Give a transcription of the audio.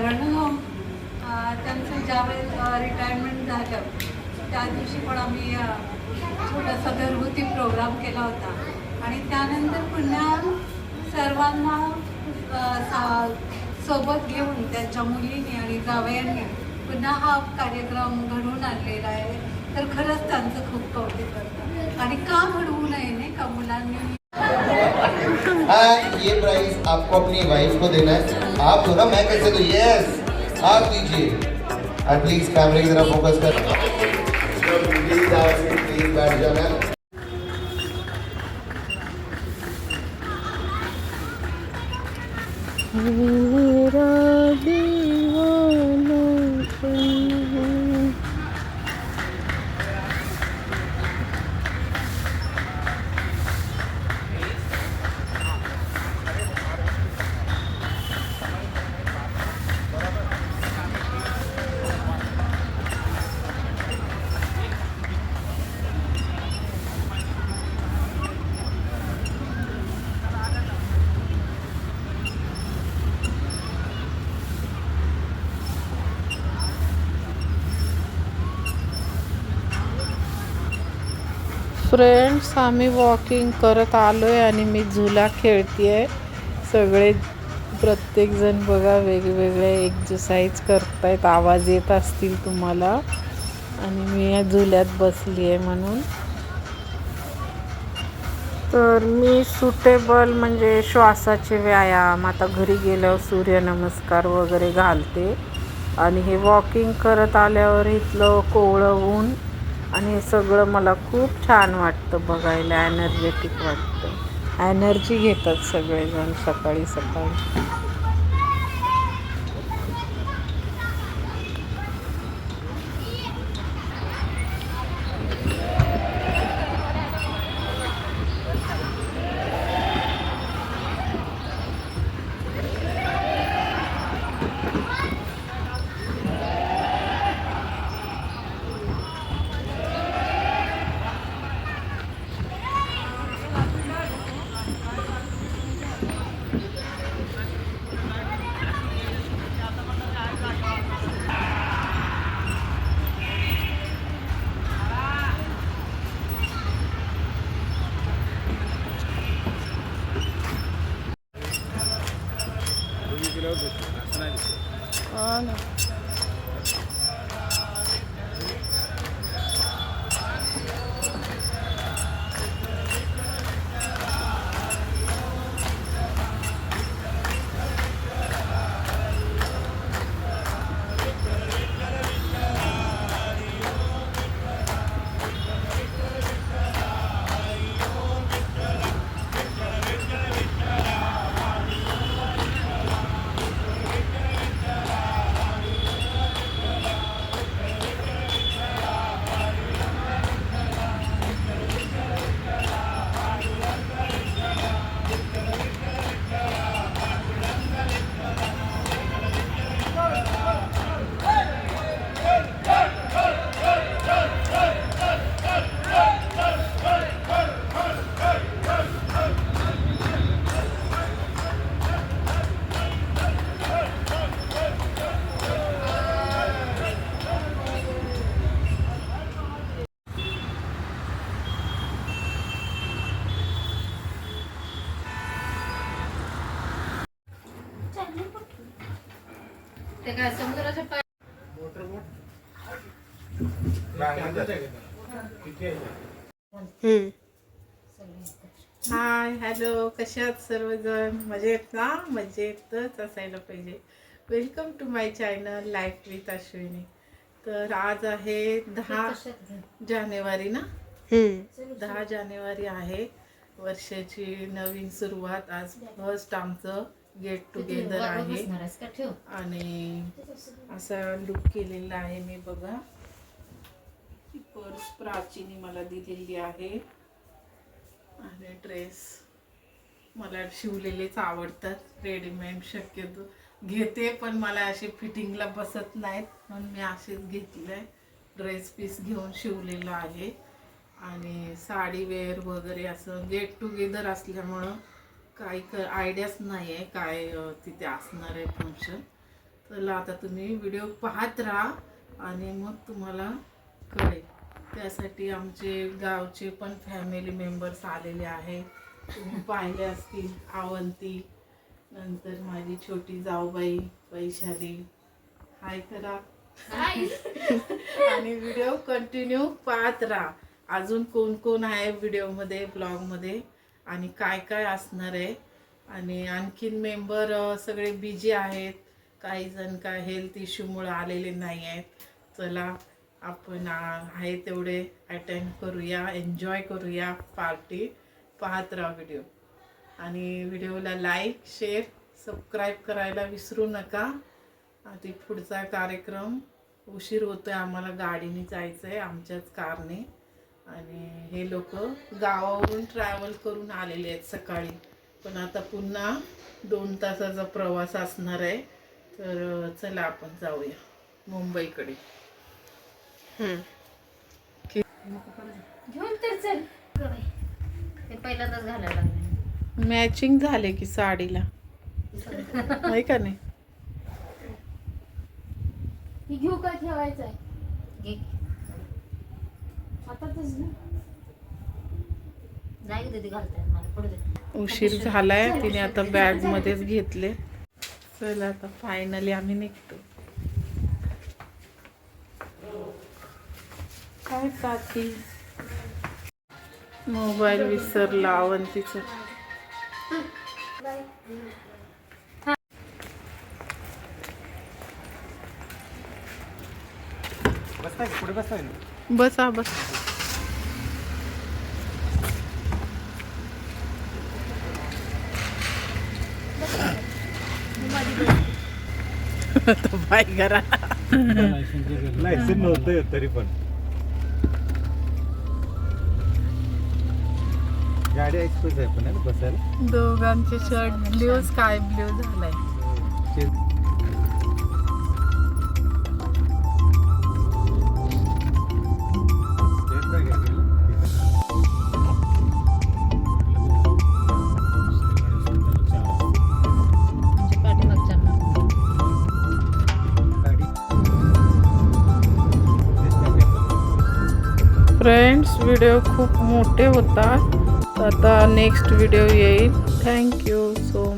कारण हो. त्यांचं ज्यावेळेस रिटायरमेंट झालं त्या दिवशी पण आम्ही छोटासा घरगुती प्रोग्राम केला होता. आणि त्यानंतर पुन्हा सर्वांना सा- सोबत घेऊन त्यांच्या मुलींनी आणि जावयांनी पुन्हा हा कार्यक्रम घडवून आणलेला आहे. तर खरंच त्यांचं खूप कौतुक करतं आणि का घडवू नये नाही का मुलांनी? आपको अपनी वाइफ को देना है। आप दो ना? मैं कैसे दू यस आप दीजिए और प्लीज़ कैमरे की तरफ़ फोकस कर। प्लीज़ बैठ जाना मेरा फ्रेंड्स आम्ही वॉकिंग करत आलो आहे आणि मी झुला खेळते आहे सगळे प्रत्येकजण बघा वेगवेगळे एक्झरसाईज करतायत. आवाज येत असतील तुम्हाला. आणि मी या झुल्यात बसली आहे म्हणून. तर मी सुटेबल म्हणजे श्वासाचे व्यायाम. आता घरी गेल्यावर सूर्यनमस्कार वगैरे घालते. आणि हे वॉकिंग करत आल्यावर इथलं कोवळं ऊन आणि हे सगळं मला खूप छान वाटतं बघायला एनर्जेटिक वाटतं. एनर्जी घेतात सगळेजण सकाळी सकाळी. Hi hello. कशात सर्वजण? मजेत ना? मजेतच असायला पाहिजे. Welcome to my channel life with Ashwini तर आज आहे दहा जानेवारी ना? दहा जानेवारी आहे. वर्षाची नवीन सुरुवात. आज फर्स्ट आमचं गेट टुगेदर आहे. आणि असा लुक केलेला आहे मी बघा. पर्स प्राचीने मला दिलेली आहे. आणि ड्रेस मला शिवलेलेच आवडतात. रेडीमेड शक्यतो घेते पण मला असे फिटिंगला बसत नाहीत. म्हणून मी असेच घेतले ड्रेस पीस घेऊन शिवलेला आहे. आणि साडी वेअर वगैरे असं गेट टुगेदर असल्यामुळं काही क आयडियाच नाही आहे काय तिथे असणार आहे फंक्शन तर आता तुम्ही व्हिडिओ पाहत राहा आणि मग तुम्हाला कळेल. त्यासाठी आमचे गावचे पण फॅमिली मेंबर्स आलेले आहेत. तुम्ही पाहिले असतील आवंती नंतर माझी छोटी जाऊबाई वैशाली. हाय करा. आणि व्हिडिओ कंटिन्यू पाहत राहा. अजून कोण कोण आहे व्हिडिओमध्ये ब्लॉगमध्ये आणि काय काय असणार आहे? आणि आणखीन मेंबर सगळे बिजी आहेत. काही जण काय हेल्थ इश्यूमुळे आलेले नाही आहेत. चला आपण आहे तेवढे अटेंड करूया एन्जॉय करूया पार्टी पाहत राहा व्हिडिओ आणि व्हिडिओला लाईक शेअर सबस्क्राईब करायला विसरू नका. आधी पुढचा कार्यक्रम उशीर होतोय आम्हाला गाडीने जायचं आहे आमच्याच कारने. आणि हे लोक गावावरून ट्रॅव्हल करून आलेले आहेत सकाळी. पण आता पुन्हा दोन तासाचा प्रवास असणार आहे. तर चला आपण जाऊया मुंबईकडे. घेऊन तर चल. ते पहिल्यांदाच घालायला लागले. मॅचिंग झाले की साडीला. आहे का नाही? ही घेऊ का ठेवायचं आहे? घे. आताच ना नाही. दीदी घालताय. मला पुढे दे. उशीर झालाय. तिने आता बॅग मध्येच घेतले. चला आता फायनली आम्ही निघतो. काय साथी मोबाईल विसरला अवंतीच बसा बस. तो बाय करा लायसन नव्हतं तरी पण. गाडी एक्सप्रेस आहे पण ना बसायला दोघांचे शर्ट ब्ल्यू स्काय ब्ल्यू झालाय. फ्रेंड्स व्हिडिओ खूप मोठे होतात आता नेक्स्ट व्हिडिओ येईल. Thank you so